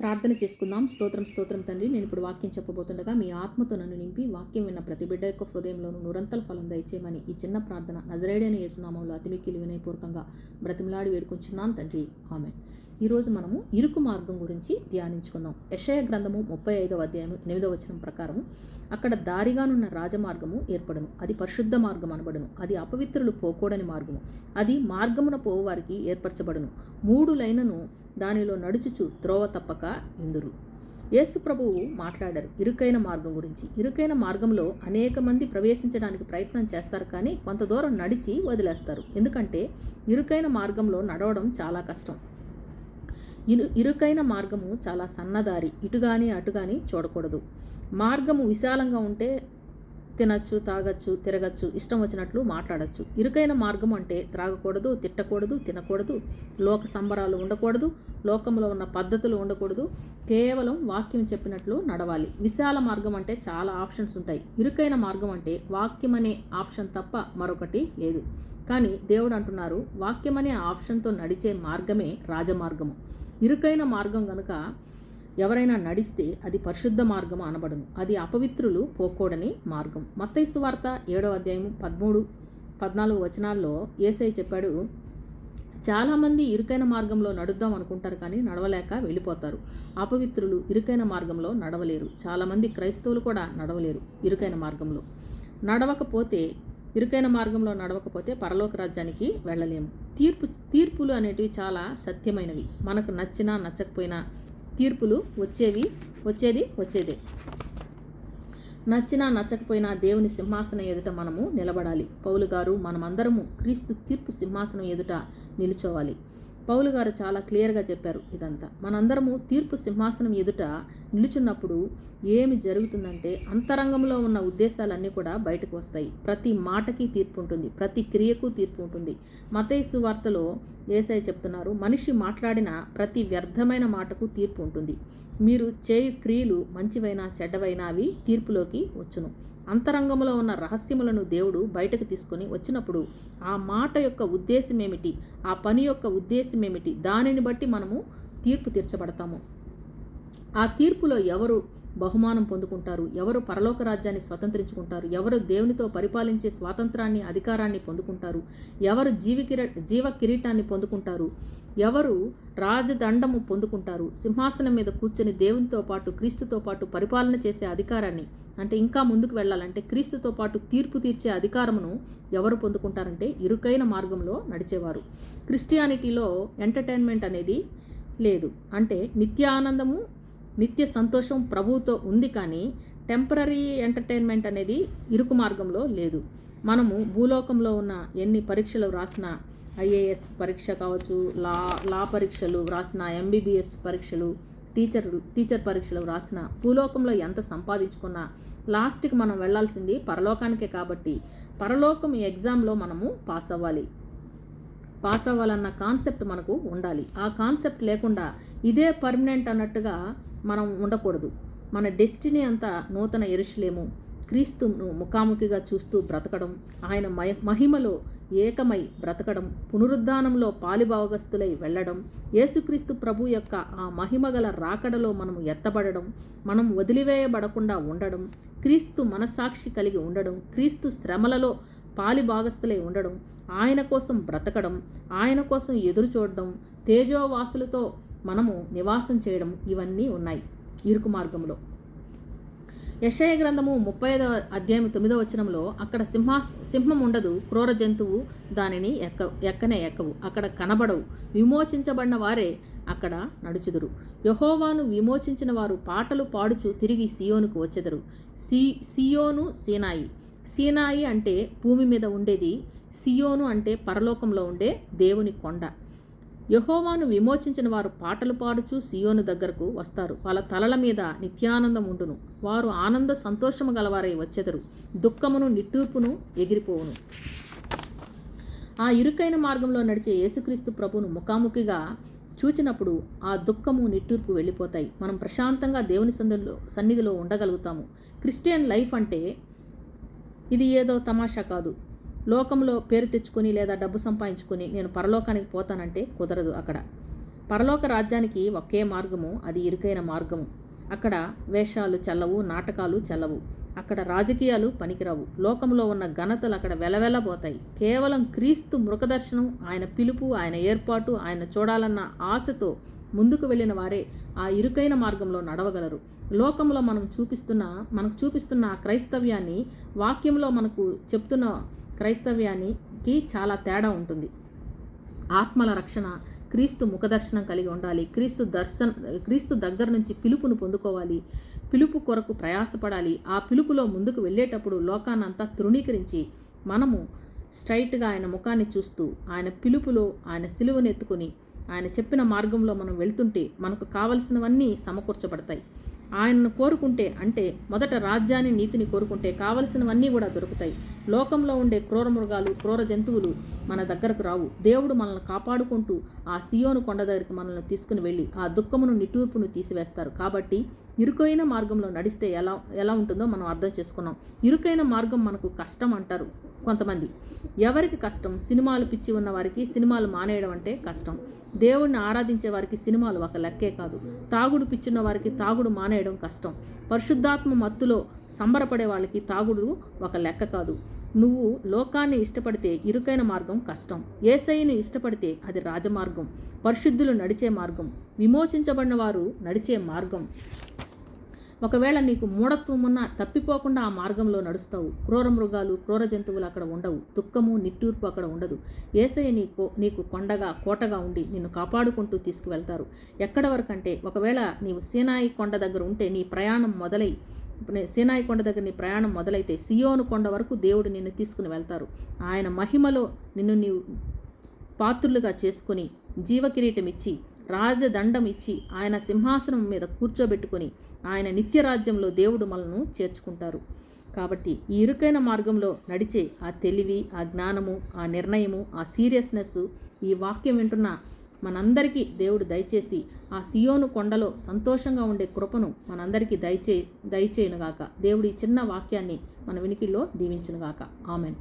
ప్రార్థన చేసుకుందాం. స్తోత్రం స్తోత్రం తండ్రి నేను ఇప్పుడు వాక్యం చెప్పబోతుండగా మీ ఆత్మతో నన్ను నింపి వాక్యం విన్న ప్రతి బిడ్డ యొక్క హృదయంలోనూ నురంతల ఫలం దయచేయమని ఈ చిన్న ప్రార్థన నజరేడైన యేసునామంలో అతిమిక్కిలి వినయపూర్వకంగా బ్రతిమలాడి వేడుకుంటున్నాను తండ్రి. ఆమె ఈరోజు మనము ఇరుకు మార్గం గురించి ధ్యానించుకుందాం. యషయ గ్రంథము ముప్పై ఐదవ అధ్యాయం ఎనిమిదవ వచనం ప్రకారము అక్కడ దారిగానున్న రాజమార్గము ఏర్పడను. అది పరిశుద్ధ మార్గం అనబడును. అది అపవిత్రులు పోకూడని మార్గము. అది మార్గమున పోవారికి ఏర్పరచబడును. మూడు లైనను దానిలో నడుచుచు త్రోవ తప్పక ఇందురు యేసు ప్రభువు మాట్లాడారు ఇరుకైన మార్గం గురించి. ఇరుకైన మార్గంలో అనేక మంది ప్రవేశించడానికి ప్రయత్నం చేస్తారు కానీ కొంత దూరం నడిచి వదిలేస్తారు. ఎందుకంటే ఇరుకైన మార్గంలో నడవడం చాలా కష్టం. ఇరు ఇరుకైన మార్గము చాలా సన్నదారి ఇటుగాని అటుగాని చూడకూడదు. మార్గము విశాలంగా ఉంటే తినచ్చు తాగచ్చు తిరగచ్చు ఇష్టం వచ్చినట్లు మాట్లాడచ్చు. ఇరుకైన మార్గం అంటే త్రాగకూడదు తిట్టకూడదు తినకూడదు లోక సంబరాలు ఉండకూడదు లోకంలో ఉన్న పద్ధతులు ఉండకూడదు. కేవలం వాక్యం చెప్పినట్లు నడవాలి. విశాల మార్గం అంటే చాలా ఆప్షన్స్ ఉంటాయి. ఇరుకైన మార్గం అంటే వాక్యం అనే ఆప్షన్ తప్ప మరొకటి లేదు. కానీ దేవుడు అంటున్నారు వాక్యం అనే ఆప్షన్తో నడిచే మార్గమే రాజమార్గము. ఇరుకైన మార్గం కనుక ఎవరైనా నడిస్తే అది పరిశుద్ధ మార్గం అనబడును. అది అపవిత్రులు పోకూడని మార్గం. మత్తైసు వార్త ఏడో అధ్యాయం పదమూడు పద్నాలుగు వచనాల్లో ఏసై చెప్పాడు చాలామంది ఇరుకైన మార్గంలో నడుద్దాం అనుకుంటారు కానీ నడవలేక వెళ్ళిపోతారు. అపవిత్రులు ఇరుకైన మార్గంలో నడవలేరు. చాలామంది క్రైస్తవులు కూడా నడవలేరు ఇరుకైన మార్గంలో. నడవకపోతే ఇరుకైన మార్గంలో నడవకపోతే పరలోక రాజ్యానికి వెళ్ళలేము. తీర్పు తీర్పులు అనేటివి చాలా సత్యమైనవి. మనకు నచ్చినా నచ్చకపోయినా తీర్పులు వచ్చేవి వచ్చేది వచ్చేదే. నచ్చినా నచ్చకపోయినా దేవుని సింహాసనం ఎదుట మనము నిలబడాలి. పౌలు గారు మనమందరము క్రీస్తు తీర్పు సింహాసనం ఎదుట నిలుచోవాలి. పౌలు గారు చాలా క్లియర్గా చెప్పారు ఇదంతా. మనందరము తీర్పు సింహాసనం ఎదుట నిలుచున్నప్పుడు ఏమి జరుగుతుందంటే అంతరంగంలో ఉన్న ఉద్దేశాలన్నీ కూడా బయటకు వస్తాయి. ప్రతి మాటకి తీర్పు ఉంటుంది. ప్రతి క్రియకు తీర్పు ఉంటుంది. మతేసు వార్తలో ఏసై చెప్తున్నారు మనిషి మాట్లాడిన ప్రతి వ్యర్థమైన మాటకు తీర్పు ఉంటుంది. మీరు చేయు క్రియలు మంచివైనా చెడ్డవైనా అవి తీర్పులోకి వచ్చును. అంతరంగంలో ఉన్న రహస్యములను దేవుడు బయటకు తీసుకొని వచ్చినప్పుడు ఆ మాట యొక్క ఉద్దేశం ఏమిటి? ఆ పని యొక్క ఉద్దేశం ఏమిటి దానిని బట్టి మనము తీర్పు తీర్చబడతాము. ఆ తీర్పులో ఎవరు బహుమానం పొందుకుంటారు? ఎవరు పరలోక రాజ్యాన్ని స్వతంత్రించుకుంటారు? ఎవరు దేవునితో పరిపాలించే స్వాతంత్రాన్ని అధికారాన్ని పొందుకుంటారు? ఎవరు జీవికిర జీవ కిరీటాన్ని పొందుకుంటారు? ఎవరు రాజదండము పొందుకుంటారు? సింహాసనం మీద కూర్చొని దేవునితో పాటు క్రీస్తుతో పాటు పరిపాలన చేసే అధికారాన్ని అంటే ఇంకా ముందుకు వెళ్ళాలంటే క్రీస్తుతో పాటు తీర్పు తీర్చే అధికారమును ఎవరు పొందుకుంటారంటే ఇరుకైన మార్గంలో నడిచేవారు. క్రిస్టియానిటీలో ఎంటర్టైన్మెంట్ అనేది లేదు. అంటే నిత్యానందము నిత్య సంతోషం ప్రభువుతో ఉంది కానీ టెంపరీ ఎంటర్టైన్మెంట్ అనేది ఇరుకు మార్గంలో లేదు. మనము భూలోకంలో ఉన్న ఎన్ని పరీక్షలు వ్రాసినా ఐఏఎస్ పరీక్ష కావచ్చు లా లా పరీక్షలు రాసిన ఎంబీబీఎస్ పరీక్షలు టీచర్ టీచర్ పరీక్షలు రాసిన భూలోకంలో ఎంత సంపాదించుకున్నా లాస్ట్కి మనం వెళ్ళాల్సింది పరలోకానికే కాబట్టి పరలోకం ఈ ఎగ్జామ్లో మనము పాస్ అవ్వాలి. పాస్ అవ్వాలన్న కాన్సెప్ట్ మనకు ఉండాలి. ఆ కాన్సెప్ట్ లేకుండా ఇదే పర్మనెంట్ అన్నట్టుగా మనం ఉండకూడదు. మన డెస్టినీ అంతా నూతన ఎరుషులేము. క్రీస్తును ముఖాముఖిగా చూస్తూ బ్రతకడం ఆయన మయ మహిమలో ఏకమై బ్రతకడం పునరుద్ధానంలో పాలిభావగస్తులై వెళ్ళడం యేసుక్రీస్తు ప్రభు యొక్క ఆ మహిమగల రాకడలో మనం ఎత్తబడడం మనం వదిలివేయబడకుండా ఉండడం క్రీస్తు మనసాక్షి కలిగి ఉండడం క్రీస్తు శ్రమలలో పాలి భాగస్థులై ఉండడం ఆయన కోసం బ్రతకడం ఆయన కోసం ఎదురు చూడడం తేజోవాసులతో మనము నివాసం చేయడం ఇవన్నీ ఉన్నాయి ఇరుకు మార్గంలో యశయ గ్రంథము ముప్పై ఐదవ అధ్యాయం తొమ్మిదవ వచనంలో అక్కడ సింహా సింహం ఉండదు క్రూర జంతువు దానిని ఎక్క ఎక్కనే ఎక్కవు అక్కడ కనబడవు విమోచించబడిన వారే అక్కడ నడుచుదురు. యహోవాను విమోచించిన వారు పాటలు పాడుచు తిరిగి సియోనుకు వచ్చెదరు. సి సియోను సీనాయి సీనాయి అంటే భూమి మీద ఉండేది సియోను అంటే పరలోకంలో ఉండే దేవుని కొండ. యహోవాను విమోచించిన వారు పాటలు పాడుచు సియోను దగ్గరకు వస్తారు. వాళ్ళ తలల మీద నిత్యానందం ఉండును. వారు ఆనంద సంతోషము గలవారై వచ్చెదరు. దుఃఖమును నిట్టూర్పును ఎగిరిపోవును. ఆ ఇరుకైన మార్గంలో నడిచే యేసుక్రీస్తు ప్రభును ముఖాముఖిగా చూచినప్పుడు ఆ దుఃఖము నిట్టూర్పు వెళ్ళిపోతాయి. మనం ప్రశాంతంగా దేవుని సందులో సన్నిధిలో ఉండగలుగుతాము. క్రిస్టియన్ లైఫ్ అంటే ఇది ఏదో తమాషా కాదు. లోకంలో పేరు తెచ్చుకొని లేదా డబ్బు సంపాదించుకొని నేను పరలోకానికి పోతానంటే కుదరదు అక్కడ. పరలోక రాజ్యానికి ఒకే మార్గము అది ఇరుకైన మార్గము. అక్కడ వేషాలు చల్లవు నాటకాలు చల్లవు. అక్కడ రాజకీయాలు పనికిరావు. లోకంలో ఉన్న ఘనతలు అక్కడ వెలవెలబోతాయి కేవలం క్రీస్తు మృగదర్శనం ఆయన పిలుపు ఆయన ఏర్పాటు ఆయన చూడాలన్న ఆశతో ముందుకు వెళ్ళిన వారే ఆ ఇరుకైన మార్గంలో నడవగలరు. లోకంలో మనం చూపిస్తున్న మనకు చూపిస్తున్న ఆ క్రైస్తవ్యాన్ని వాక్యంలో మనకు చెప్తున్న క్రైస్తవ్యానికి చాలా తేడా ఉంటుంది. ఆత్మల రక్షణ క్రీస్తు ముఖదర్శనం కలిగి ఉండాలి క్రీస్తు దర్శన క్రీస్తు దగ్గర నుంచి పిలుపును పొందుకోవాలి పిలుపు కొరకు ప్రయాసపడాలి ఆ పిలుపులో ముందుకు వెళ్ళేటప్పుడు లోకాన్నంతా తృణీకరించి మనము స్ట్రైట్గా ఆయన ముఖాన్ని చూస్తూ ఆయన పిలుపులో ఆయన సిలువను ఎత్తుకొని ఆయన చెప్పిన మార్గంలో మనం వెళ్తుంటే మనకు కావలసినవన్నీ సమకూర్చబడతాయి. ఆయనను కోరుకుంటే అంటే మొదట రాజ్యాన్ని నీతిని కోరుకుంటే కావలసినవన్నీ కూడా దొరుకుతాయి. లోకంలో ఉండే క్రూర మృగాలు క్రూర జంతువులు మన దగ్గరకు రావు. దేవుడు మనల్ని కాపాడుకుంటూ ఆ సియోను కొండ దగ్గరికి మనల్ని తీసుకుని వెళ్ళి ఆ దుఃఖమును నిట్టూర్పును తీసివేస్తారు. కాబట్టి ఇరుకైన మార్గంలో నడిస్తే ఎలా ఎలా ఉంటుందో మనం అర్థం చేసుకున్నాం. ఇరుకైన మార్గం మనకు కష్టం అంటారు కొంతమంది. ఎవరికి కష్టం? సినిమాలు పిచ్చి ఉన్న వారికి సినిమాలు మానేయడం అంటే కష్టం. దేవుణ్ణి ఆరాధించే వారికి సినిమాలు ఒక లెక్కే కాదు. తాగుడు పిచ్చున్న వారికి తాగుడు మానేయడం కష్టం. పరిశుద్ధాత్మ మత్తులో సంబరపడే వాళ్ళకి తాగుడు ఒక లెక్క కాదు. నువ్వు లోకాన్ని ఇష్టపడితే ఇరుకైన మార్గం కష్టం. ఏసైని ఇష్టపడితే అది రాజమార్గం. పరిశుద్ధులు నడిచే మార్గం. విమోచించబడిన వారు నడిచే మార్గం. ఒకవేళ నీకు మూఢత్వం ఉన్నా తప్పిపోకుండా ఆ మార్గంలో నడుస్తావు. క్రూర మృగాలు క్రూర జంతువులు అక్కడ ఉండవు. దుఃఖము నిట్టూర్పు అక్కడ ఉండదు. ఏసయ్య నీకు నీకు కొండగా కోటగా ఉండి నిన్ను కాపాడుకుంటూ తీసుకువెళ్తారు. ఎక్కడ వరకంటే ఒకవేళ నీవు సీనాయి కొండ దగ్గర ఉంటే నీ ప్రయాణం మొదలై సీనాయి కొండ దగ్గర నీ ప్రయాణం మొదలైతే సియోను కొండ వరకు దేవుడు నిన్ను తీసుకుని వెళ్తారు. ఆయన మహిమలో నిన్ను నీవు పాత్రులుగా చేసుకుని జీవకిరీటం ఇచ్చి రాజదండం ఇచ్చి ఆయన సింహాసనం మీద కూర్చోబెట్టుకొని ఆయన నిత్యరాజ్యంలో దేవుడు మనను చేర్చుకుంటారు. కాబట్టి ఈ ఇరుకైన మార్గంలో నడిచే ఆ తెలివి ఆ జ్ఞానము ఆ నిర్ణయము ఆ సీరియస్నెస్ ఈ వాక్యం వింటున్న మనందరికీ దేవుడు దయచేసి ఆ సియోను కొండలో సంతోషంగా ఉండే కృపను మనందరికీ దయచే దయచేయునుగాక. దేవుడి చిన్న వాక్యాన్ని మన వినికిలో దీవించునుగాక. ఆమెన్.